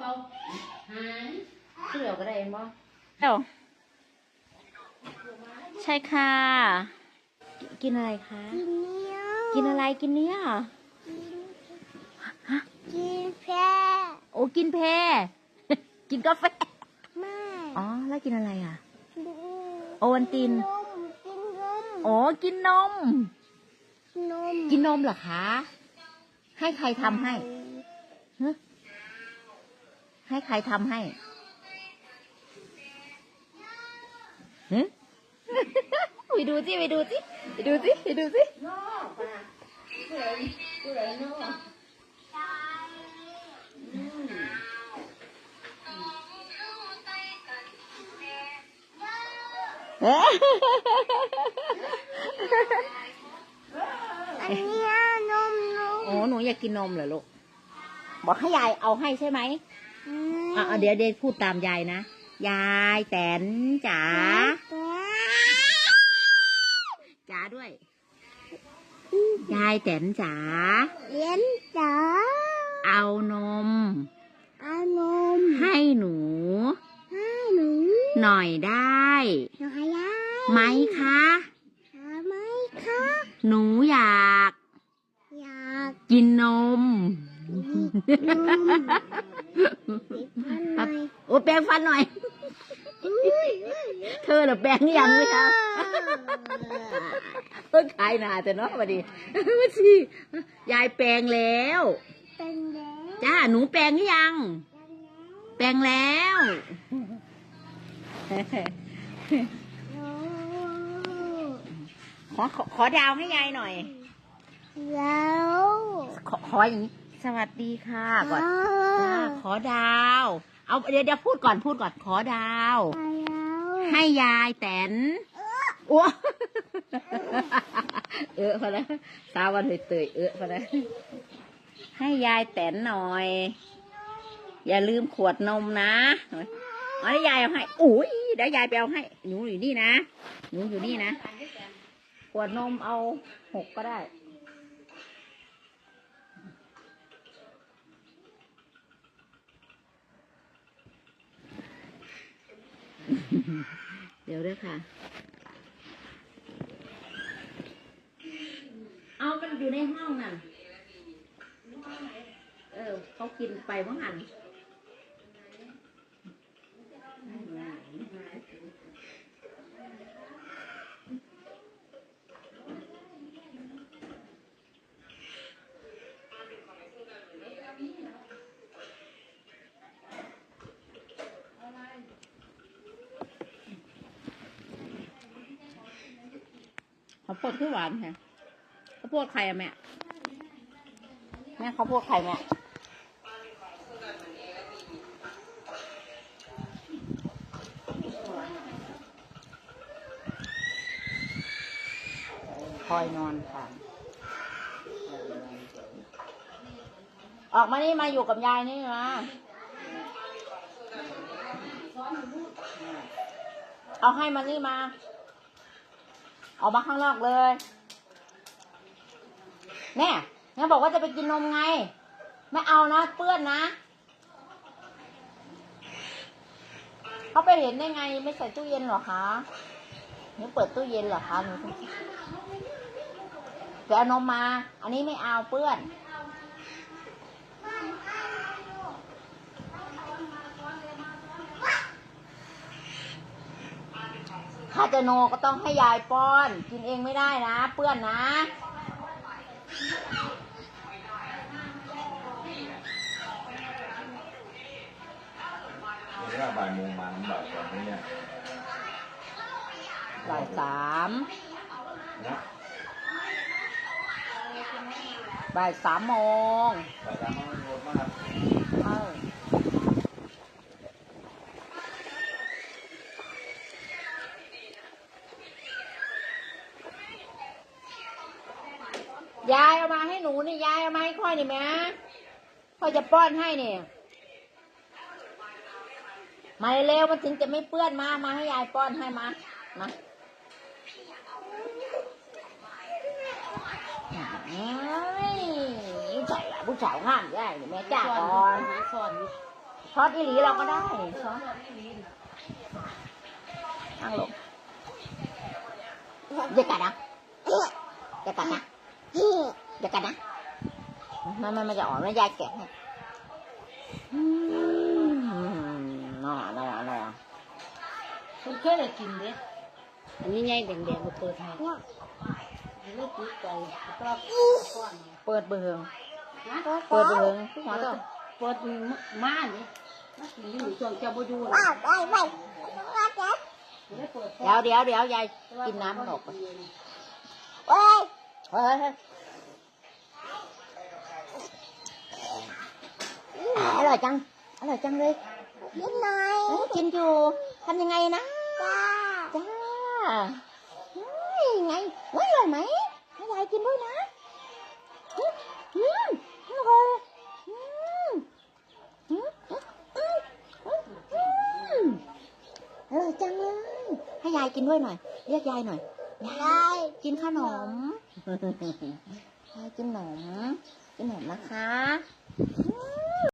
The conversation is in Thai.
เป่าหายเปลือกก็ได้เองบ่เดี๋ยวใช่ค่ะ กินอะไรคะ กินเนี้ยกินอะไรกินเนี้ยกินแพ้โอ้กินเพกินกาแฟไม่อ๋อ แล้วกินอะไรอะกินโอวัลตินนมกินนมโอ้กินนม นม กินนมเหรอคะ ให้ใครทำให้ฮะ ให้ใครทำให้ฮะไปดูสิไปดูสิไปดูสิไปดูสินอกปะเปลือกเปลือกนอกอืมเอ๊ะอันเนี้ยนมนมโอ้หนูอยากกินนมเหรอลูก บอกให้ยายเอาให้ใช่ไหม มอะเดี๋ยวเดี๋ยวพูดตามยายนะ ยายแตนจ๋า จ๋าด้วย ยายแตนจ๋า เลี้ยนจ๋าเอานมเอานมให้หนู ให้หนูหน่อยได้หน่อยได้ไหมคะ หาไหมคะหนูอยากอยากกินนม นมอีกพันหน่อย โอ้แปรงฟันหน่อยอุ้ยเธอเหรอแปรงหรือยังไหมคะต้นขายหนาแต่เนาะพอดีมาสิยายแปรงแล้ว เป็นแล้วจ้าหนูแปรงหรือยัง แปรงแล้วโอ้ขอขอขอดาวให้ยายหน่อย แล้ว ขอขออย่างนี้ สวัสดีค่ะก่อนอ่จ้าาขอดาว เอาเดี๋ยวเดี๋ยวพูดก่อนพูดก่อนขอดาวไปแล้วให้ยายแตนโอ้เออพอแล้วสาววันเตยๆเออพอแล้วให้ยายแตนหน่อย อย่าลืมขวดนมนะเอาให้ยายเอาให้อุ้ยเดี๋ยวยายไปเอาให้หนูอยู่นี่นะหนูอยู่นี่นะขวดนมเอาหกก็ได้ เดี๋ยวด้วยค่ะ เอามันอยู่ในห้องนั่น เออ เขากินไปเมื่อหัน ขาวโพดคือหวานแฮะเขาวโพดใครอะแม่แม่เขาวโพดใครแม่คอยนอนค่ะ ออกมานี่มาอยู่กับยายนี่มาเอาให้มันนี่มา ออกมาข้างนอกเลย แน่งั้นบอกว่าจะไปกินนมไง ไม่เอานะเปื้อนนะ เขาไปเห็นได้ไง ไม่ใส่ตู้เย็นหรอคะหนูเปิดตู้เย็นหรอคะหนูไปเอานมมา อันนี้ไม่เอาเปื้อน ถ้าจะโนก็ต้องให้ยายป้อน กินเองไม่ได้นะ เปื้อนนะ เวลาบ่ายโมงมาบ่ายสองเนี่ยบ่ายสามนะบ่ายสามโมงบ่ายสามมันรถมากเออายาย เอามาให้หนูนี่ยายเอามาให้ค่อยนี่แม่ค่อยจะป้อนให้เนี่ยมาเร็วมันถึงจะไม่เปื้อนมา มาให้ยายป้อนให้มา มาเอ้ยผู้ชายผู้สาวงามได้นี่แม่จ้าก่อนหาสอนอยู่ฮช้อนอีหลีเราก็ได้ช้อนนั่งลงอย่ากัดนะอย่ากัดนะ อย่ากัดนะมันมันมันจะอ่อนแล้วยายแกะให้อืมน่าน่าน่าคุณเคยได้กินเด้อันนี้ไงแดงๆมาเปิดให้ไม่ติดใจก็ก้อนเปิดเบืองนะเปิดเบืองทุกหัวตัวเปิดม่านนี่มากินอยู่ช่วงเจ้าบ่อยู่เดี๋ยวเดี๋ยวเดี๋ยวยายกินน้ำมันออกไปเฮ้ยเฮ้ยเฮ้ย อร่อยจัง อร่อยจังเลยกินหน่อยกินอยู่ทำยังไงนะ จ้า จ้าเฮ้ยไงว่าอร่อยไหมให้ยายกินด้วยนะอืมอืมอร่อยอืมอืมอืมอืมอืมอืมอร่อยจังเลย ให้ยายกินด้วยหน่อย เรียกยายหน่อย ยายกินขนมยายกินขนม กินขนมนะคะ